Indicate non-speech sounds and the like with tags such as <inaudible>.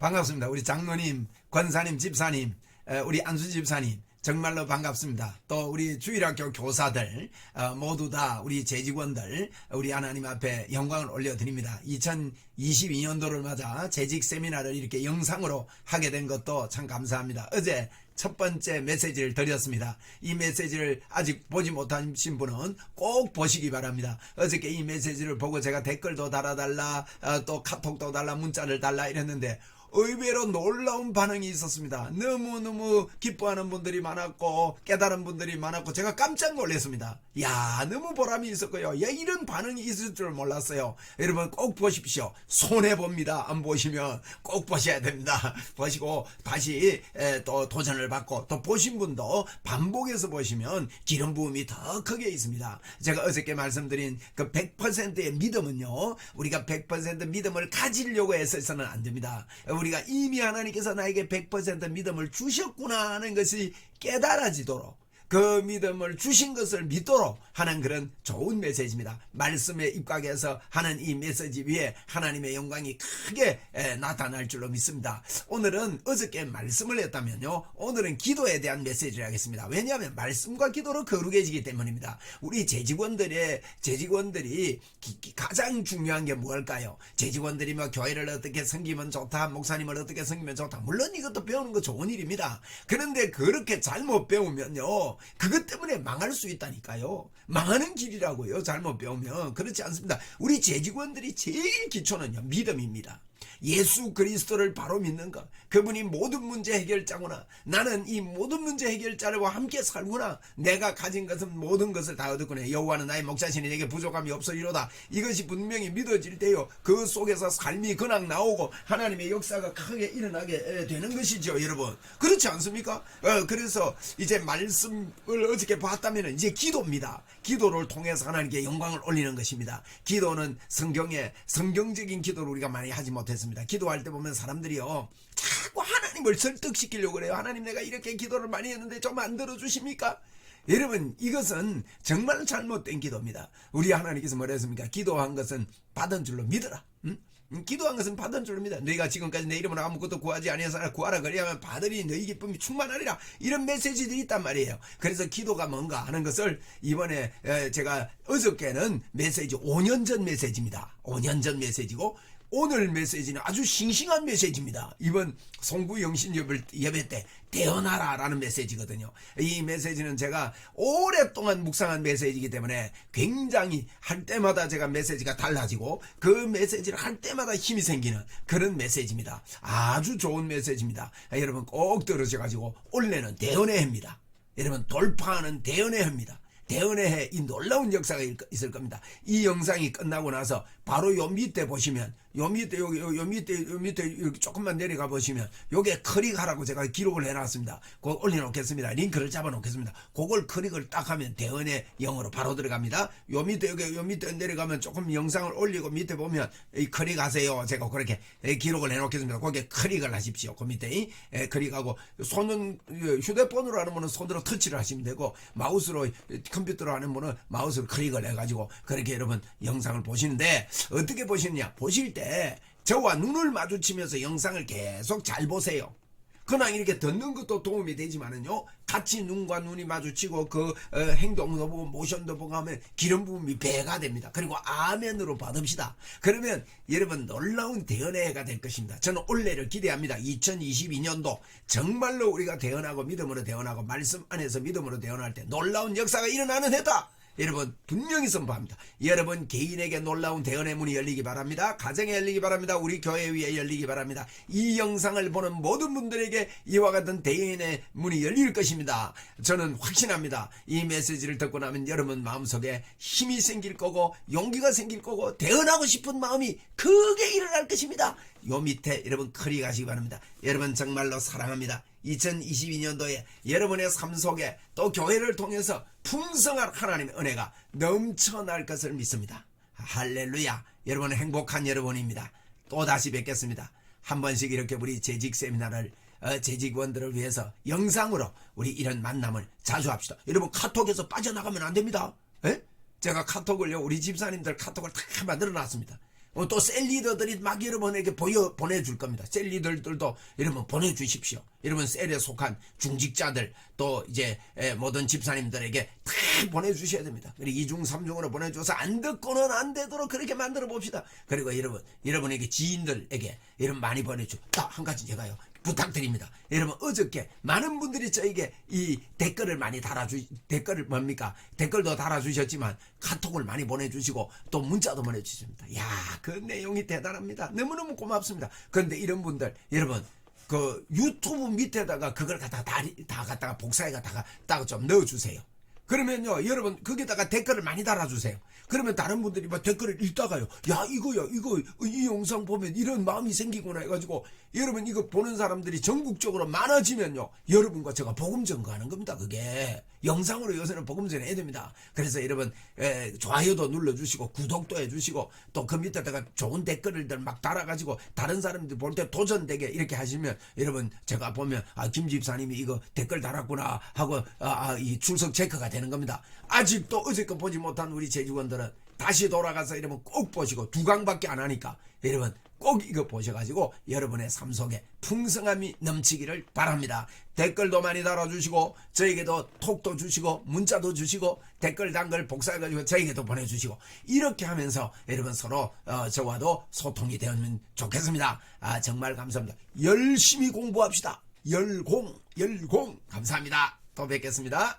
반갑습니다. 우리 장로님, 권사님, 집사님, 에, 우리 안수 집사님. 정말로 반갑습니다. 또 우리 주일학교 교사들 어, 모두 다 우리 재직원들 우리 하나님 앞에 영광을 올려드립니다. 2022년도를 맞아 재직 세미나를 이렇게 영상으로 하게 된 것도 참 감사합니다. 어제 첫 번째 메시지를 드렸습니다. 이 메시지를 아직 보지 못하신 분은 꼭 보시기 바랍니다. 어저께 이 메시지를 보고 제가 댓글도 달아달라, 어, 또 카톡도 달라, 문자를 달라 이랬는데 의외로 놀라운 반응이 있었습니다. 너무너무 기뻐하는 분들이 많았고 깨달은 분들이 많았고 제가 깜짝 놀랐습니다. 야 너무 보람이 있었고요. 야 이런 반응이 있을 줄 몰랐어요. 여러분 꼭 보십시오. 손해 봅니다. 안 보시면 꼭 보셔야 됩니다. <laughs> 보시고 다시 에, 또 도전을 받고 또 보신 분도 반복해서 보시면 기름 부음이 더 크게 있습니다. 제가 어저께 말씀드린 그 100%의 믿음은요. 우리가 100% 믿음을 가지려고 해서는 안 됩니다. 우리가 이미 하나님께서 나에게 100% 믿음을 주셨구나 하는 것이 깨달아지도록 그 믿음을 주신 것을 믿도록 하는 그런 좋은 메시지입니다. 말씀에 입각해서 하는 이 메시지 위에 하나님의 영광이 크게 에, 나타날 줄로 믿습니다. 오늘은 어저께 말씀을 했다면요. 오늘은 기도에 대한 메시지를 하겠습니다. 왜냐하면 말씀과 기도로 거룩해지기 때문입니다. 우리 재직원들의 재직원들이 가장 중요한 게 뭘까요? 재직원들이 뭐 교회를 어떻게 섬기면 좋다, 목사님을 어떻게 섬기면 좋다. 물론 이것도 배우는 거 좋은 일입니다. 그런데 그렇게 잘못 배우면요. 그것 때문에 망할 수 있다니까요. 망하는 길이라고요. 잘못 배우면. 그렇지 않습니다. 우리 재직원들이 제일 기초는요. 믿음입니다. 예수 그리스도를 바로 믿는 것. 그분이 모든 문제 해결자구나. 나는 이 모든 문제 해결자와 함께 살구나. 내가 가진 것은 모든 것을 다 얻었구나. 여호와는 나의 목자신이 내게 부족함이 없으리로다. 이것이 분명히 믿어질 때요. 그 속에서 삶이 그냥 나오고 하나님의 역사가 크게 일어나게 에, 되는 것이죠, 여러분. 그렇지 않습니까? 어, 그래서 이제 말씀을 어저께 봤다면 이제 기도입니다. 기도를 통해서 하나님께 영광을 올리는 것입니다. 기도는 성경에 성경적인 기도를 우리가 많이 하지 못했습니다. 기도할 때 보면 사람들이요. 자꾸 하나님을 설득시키려고 그래요. 하나님 내가 이렇게 기도를 많이 했는데 좀 안 들어주십니까? 여러분 이것은 정말 잘못된 기도입니다. 우리 하나님께서 뭐랬습니까? 기도한 것은 받은 줄로 믿어라. 응? 음, 기도한 것은 받은 줄로 믿어. 너희가 지금까지 내 이름으로 아무것도 구하지 아니하사 구하라 그리하면 받으리 너희 기쁨이 충만하리라. 이런 메시지들이 있단 말이에요. 그래서 기도가 뭔가 하는 것을 이번에 에, 제가 어저께는 메시지 5년 전 메시지입니다. 5년 전 메시지고 오늘 메시지는 아주 싱싱한 메시지입니다. 이번 송구 영신 예배, 때 태어나라라는 메시지거든요. 이 메시지는 제가 오랫동안 묵상한 메시지이기 때문에 굉장히 할 때마다 제가 메시지가 달라지고 그 메시지를 할 때마다 힘이 생기는 그런 메시지입니다. 아주 좋은 메시지입니다. 여러분 꼭 들으셔가지고 올해는 대연의 해입니다. 여러분 돌파하는 대연의 해입니다. 대은의 해 이 놀라운 역사가 일- 있을 겁니다. 이 영상이 끝나고 나서 바로 요 밑에 보시면 요 밑에 여기 요, 요 밑에 요 밑에 이렇게 조금만 내려가 보시면 요게 클릭하라고 제가 기록을 해놨습니다. 그거 올려놓겠습니다. 링크를 잡아놓겠습니다. 그걸 클릭을 딱 하면 대은의 영어로 바로 들어갑니다. 요 밑에 여기 요 밑에 내려가면 조금 영상을 올리고 밑에 보면 이 클릭하세요. 제가 그렇게 예, 기록을 해놓겠습니다. 거기에 클릭을 하십시오. 그 밑에 이, 예, 클릭하고 손은 예, 휴대폰으로 하는 분은 손으로 터치를 하시면 되고 마우스로 컴퓨터로 하는 분은 마우스로 클릭을 해가지고 그렇게 여러분 영상을 보시는데 어떻게 보시느냐 보실 때 저와 눈을 마주치면서 영상을 계속 잘 보세요. 그냥 이렇게 듣는 것도 도움이 되지만은요 같이 눈과 눈이 마주치고 그 어, 행동도 보고 모션도 보고 하면 기름 부음이 배가 됩니다. 그리고 아멘으로 받읍시다. 그러면 여러분 놀라운 대연의 해가 될 것입니다. 저는 올해를 기대합니다. 2022년도 정말로 우리가 대연하고 믿음으로 대연하고 말씀 안에서 믿음으로 대연할 때 놀라운 역사가 일어나는 해다. 여러분 분명히 선포합니다. 여러분 개인에게 놀라운 대연의 문이 열리기 바랍니다. 가정에 열리기 바랍니다. 우리 교회 위에 열리기 바랍니다. 이 영상을 보는 모든 분들에게 이와 같은 대연의 문이 열릴 것입니다. 저는 확신합니다. 이 메시지를 듣고 나면 여러분 마음속에 힘이 생길 거고 용기가 생길 거고 대연하고 싶은 마음이 크게 일어날 것입니다. 요 밑에 여러분 클릭하시기 바랍니다. 여러분 정말로 사랑합니다. 2022년도에 여러분의 삶 속에 또 교회를 통해서 풍성한 하나님의 은혜가 넘쳐날 것을 믿습니다. 할렐루야. 여러분 행복한 여러분입니다. 또 다시 뵙겠습니다. 한 번씩 이렇게 우리 재직 세미나를 어, 재직원들을 위해서 영상으로 우리 이런 만남을 자주 합시다. 여러분 카톡에서 빠져나가면 안 됩니다. 에? 제가 카톡을요 우리 집사님들 카톡을 다 만들어 놨습니다. 어, 또 셀리더들이 막 여러분에게 보여 보내줄 겁니다. 셀리더들도 여러분 보내주십시오. 여러분 셀에 속한 중직자들 또 이제 에, 모든 집사님들에게 다 보내주셔야 됩니다. 그리고 이중 삼중으로 보내줘서 안 듣고는 안 되도록 그렇게 만들어 봅시다. 그리고 여러분 여러분에게 지인들에게 여러분 많이 보내줘. 딱한 가지 제가요 부탁드립니다. 여러분 어저께 많은 분들이 저에게 이 댓글을 많이 달아주 댓글을 뭡니까 댓글도 달아주셨지만 카톡을 많이 보내주시고 또 문자도 보내주십니다. 야그 내용이 대단합니다. 너무너무 고맙습니다. 그런데 이런 분들 여러분 그 유튜브 밑에다가 그걸 갖다가 다, 다 갖다가 복사해 갖다가 딱 좀 넣어주세요. 그러면요, 여러분, 거기다가 댓글을 많이 달아주세요. 그러면 다른 분들이 막 댓글을 읽다가요, 야, 이거야, 이거, 이 영상 보면 이런 마음이 생기구나 해가지고, 여러분, 이거 보는 사람들이 전국적으로 많아지면요, 여러분과 제가 복음 전가하는 겁니다, 그게. 영상으로 요새는 복음 전해야 됩니다. 그래서 여러분, 에, 좋아요도 눌러주시고, 구독도 해주시고, 또 그 밑에다가 좋은 댓글들 막 달아가지고, 다른 사람들 볼 때 도전되게 이렇게 하시면, 여러분, 제가 보면, 아, 김 집사님이 이거 댓글 달았구나 하고, 아, 아, 이 출석 체크가 되는 겁니다. 아직도 어저께 보지 못한 우리 제주원들은 다시 돌아가서 여러분 꼭 보시고 두 강밖에 안 하니까 여러분 꼭 이거 보셔가지고 여러분의 삶 속에 풍성함이 넘치기를 바랍니다. 댓글도 많이 달아주시고 저에게도 톡도 주시고 문자도 주시고 댓글 단글 복사해가지고 저에게도 보내주시고 이렇게 하면서 여러분 서로 어, 저와도 소통이 되면 좋겠습니다. 아 정말 감사합니다. 열심히 공부합시다. 열공 열공 감사합니다. 또 뵙겠습니다.